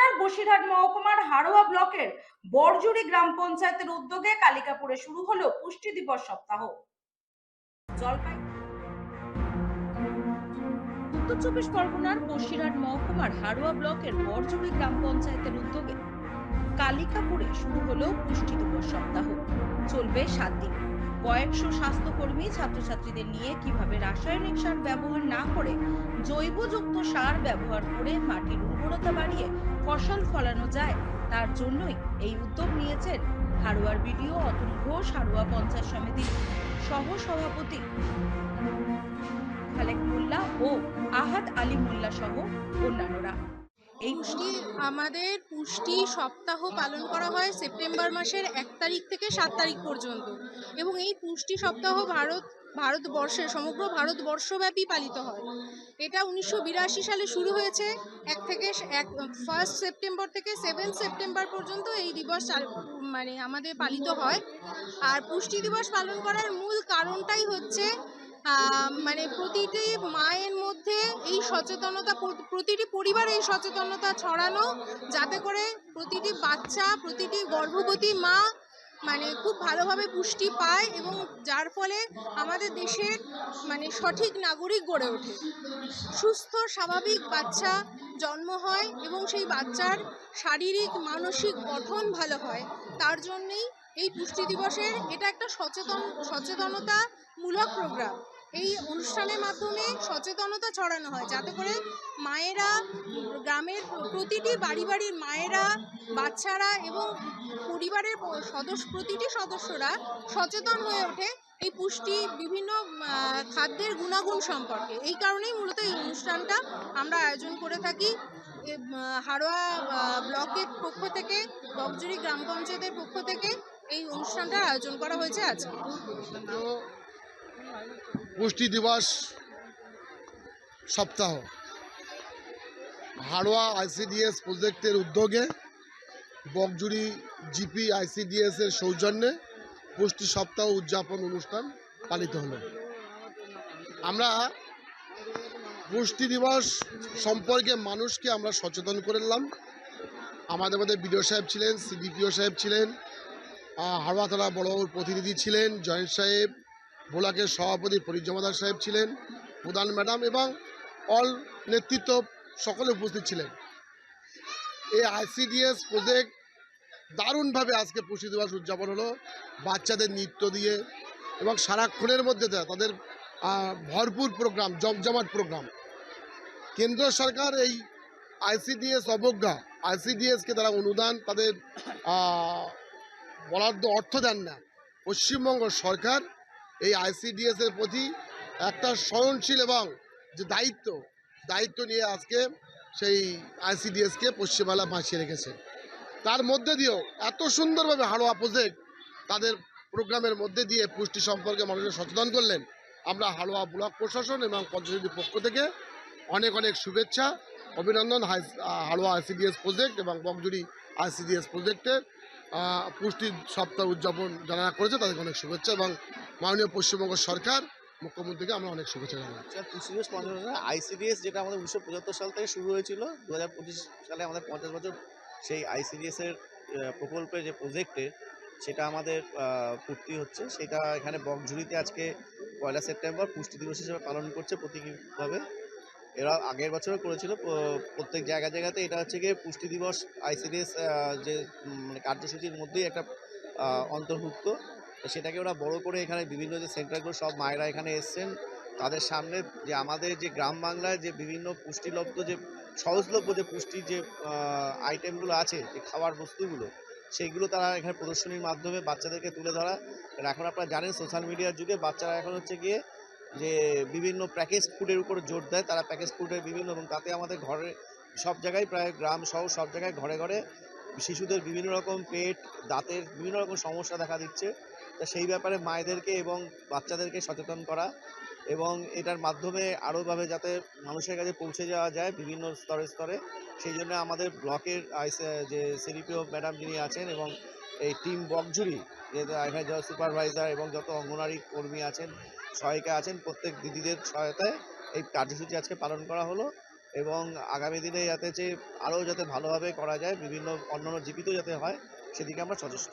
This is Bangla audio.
পরগনার বসিরহাট মহকুমার ব্লকের গ্রাম পঞ্চায়েতের উদ্যোগে কালিকাপুরে শুরু হলো পুষ্টি দিবস সপ্তাহ। জলপাই উত্তর চব্বিশ পরগনার বসিরহাট মহকুমার হাড়োয়া ব্লকের বরজুড়ি গ্রাম পঞ্চায়েতের উদ্যোগে কালিকাপুরে শুরু হলো পুষ্টি দিবস সপ্তাহ। চলবে সাত দিন। কয়েকশো স্বাস্থ্যকর্মী ছাত্রছাত্রীদের নিয়ে কীভাবে রাসায়নিক সার ব্যবহার না করে জৈবযুক্ত সার ব্যবহার করে মাটির উর্বরতা বাড়িয়ে ফসল ফলানো যায়, তার জন্যই এই উদ্যোগ নিয়েছেন হাড়োয়ার বিডিও অতুল ঘোষ হাড়োয়া পঞ্চায়েত সমিতির সহ সভাপতি খালেক মোল্লা ও আহাদ আলী মোল্লা সহ অন্যান্যরা। পুষ্টি আমাদের পুষ্টি সপ্তাহ পালন করা হয় সেপ্টেম্বর মাসের এক তারিখ থেকে সাত তারিখ পর্যন্ত। এবং এই পুষ্টি সপ্তাহ ভারত ভারতবর্ষের সমগ্র ভারতবর্ষব্যাপী পালিত হয়। এটা উনিশশো বিরাশি সালে শুরু হয়েছে। এক থেকে এক ফার্স্ট সেপ্টেম্বর থেকে সেভেন সেপ্টেম্বর পর্যন্ত এই দিবস মানে আমাদের পালিত হয়। আর পুষ্টি দিবস পালন করার মূল কারণটাই হচ্ছে মানে প্রতিটি মায়ের মধ্যে এই সচেতনতা প্রতিটি পরিবারে এই সচেতনতা ছড়ানো যাতে করে প্রতিটি বাচ্চা, প্রতিটি গর্ভবতী মা মানে খুব ভালোভাবে পুষ্টি পায় এবং যার ফলে আমাদের দেশের মানে সঠিক নাগরিক গড়ে ওঠে। সুস্থ, স্বাভাবিক বাচ্চা জন্ম হয় এবং সেই বাচ্চার শারীরিক, মানসিক গঠন ভালো হয়, তার জন্যেই এই পুষ্টি দিবসের এটা একটা সচেতন, সচেতনতামূলক প্রোগ্রাম এই অনুষ্ঠানের মাধ্যমে সচেতনতা ছড়ানো হয়, যাতে করে মায়েরা, গ্রামের প্রতিটি বাড়ি বাড়ির মায়েরা, বাচ্চারা এবং পরিবারের সদস্য, প্রতিটি সদস্যরা সচেতন হয়ে ওঠে এই পুষ্টি বিভিন্ন খাদ্যের গুণাগুণ সম্পর্কে। এই কারণেই মূলত এই অনুষ্ঠানটা আমরা আয়োজন করে থাকি। হাড়োয়া ব্লকের পক্ষ থেকে, বকজুরি গ্রাম পঞ্চায়েতের পক্ষ থেকে এই অনুষ্ঠানটার আয়োজন করা হয়েছে আজকে তো পুষ্টি দিবস সপ্তাহ। হাড়োয়া আইসিডিএস প্রজেক্টের উদ্যোগে বকজুড়ি জিপি আইসিডিএস এর সৌজন্যে পুষ্টি সপ্তাহ উদযাপন অনুষ্ঠান পালিত হলো। আমরা পুষ্টি দিবস সম্পর্কে মানুষকে আমরা সচেতন করলাম আমাদের মধ্যে বিডিও সাহেব ছিলেন, সিডিপিও সাহেব ছিলেন থানা বড়বাবুর প্রতিনিধি ছিলেন, জয়েন্ট সাহেব, ভোলাকের সভাপতি ফরিদ জমাদার সাহেব ছিলেন, প্রধান ম্যাডাম এবং অল নেতৃত্ব সকলে উপস্থিত ছিলেন। এই আইসিডিএস প্রজেক্ট দারুণভাবে আজকে পুষ্টি দিবস উদযাপন হলো। বাচ্চাদের নৃত্য দিয়ে এবং সারাক্ষণের মধ্যে তাদের ভরপুর প্রোগ্রাম জমজমাট প্রোগ্রাম কেন্দ্র সরকার এই আইসিডিএস অবজ্ঞা, আইসিডিএসকে তারা অনুদান, তাদের বরাদ্দ অর্থ দেন না। পশ্চিমবঙ্গ সরকার এই আইসিডিএস এর প্রতি একটা সহনশীল এবং যে দায়িত্ব দায়িত্ব নিয়ে আজকে সেই আইসিডিএসকে পশ্চিমবাংলা বাঁচিয়ে রেখেছে। তার মধ্যে দিয়েও এত সুন্দরভাবে হাড়োয়া প্রজেক্ট তাদের প্রোগ্রামের মধ্যে দিয়ে পুষ্টি সম্পর্কে মানুষের সচেতন করলেন। আমরা হাড়োয়া ব্লক প্রশাসন এবং পঞ্চায়েতের পক্ষ থেকে অনেক অনেক শুভেচ্ছা, অভিনন্দন হাড়োয়া আইসিডিএস প্রজেক্ট এবং বকজুড়ি আইসিডিএস প্রজেক্টের পুষ্টি সপ্তাহ উদযাপন যারা করেছে তাদেরকে অনেক শুভেচ্ছা এবং মাননীয় পশ্চিমবঙ্গ সরকার, মুখ্যমন্ত্রীকে আমরা অনেক শুভেচ্ছা জানাই। আচ্ছা আইসিডিএস যেটা আমাদের উনিশশো পঁচাত্তর সাল থেকে শুরু হয়েছিল দু হাজার পঁচিশ সালে আমাদের পঞ্চাশ বছর, সেই আইসিডিএস এর প্রকল্পের যে প্রজেক্টের সেটা আমাদের পূর্তি হচ্ছে। সেটা এখানে বকঝুরিতে আজকে পয়লা সেপ্টেম্বর পুষ্টি দিবস হিসেবে পালন করছে প্রতীকীভাবে। এরা আগের বছরও করেছিল প্রত্যেক জায়গা জায়গাতে এটা হচ্ছে গিয়ে পুষ্টি দিবস, আইসিডিএস যে মানে কার্যসূচির মধ্যেই একটা অন্তর্ভুক্ত। সেটাকে ওরা বড় করে এখানে বিভিন্ন যে সেন্টারগুলো, সব মায়েরা এখানে এসছেন। তাদের সামনে যে আমাদের যে গ্রাম বাংলায় যে বিভিন্ন পুষ্টিলব্ধ যে, সহজলভ্য যে পুষ্টির যে আইটেমগুলো আছে, যে খাবার বস্তুগুলো, সেইগুলো তারা এখানে প্রদর্শনীর মাধ্যমে বাচ্চাদেরকে তুলে ধরা। এখন আপনারা জানেন সোশ্যাল মিডিয়ার যুগে বাচ্চারা এখন হচ্ছে গিয়ে যে বিভিন্ন প্যাকেজ ফুডের উপর জোর দেয়, তারা প্যাকেজ ফুডের বিভিন্ন এবং তাতে আমাদের ঘরে সব জায়গায় প্রায় গ্রাম সহ সব জায়গায় ঘরে ঘরে শিশুদের বিভিন্ন রকম পেট, দাঁতের বিভিন্ন রকম সমস্যা দেখা দিচ্ছে। তা সেই ব্যাপারে মায়েদেরকে এবং বাচ্চাদেরকে সচেতন করা এবং এটার মাধ্যমে আরোভাবে যাতে মানুষের কাছে পৌঁছে যাওয়া যায় বিভিন্ন স্তরে স্তরে। সেই জন্য আমাদের ব্লকের যে সিডিপিও ম্যাডাম যিনি আছেন এবং এই টিম বকজুরি যে এখানে সুপারভাইজার এবং যত অঙ্গনারী কর্মী আছেন সহায়িকা আছেন প্রত্যেক দিদিদের সহায়তায়। এই কার্যসূচি আজকে পালন করা হলো এবং আগামী দিনে যাতে যে আরও যাতে ভালোভাবে করা যায়, বিভিন্ন অন্যান্য জীবিত যাতে হয়, সেদিকে আমরা সচেষ্ট।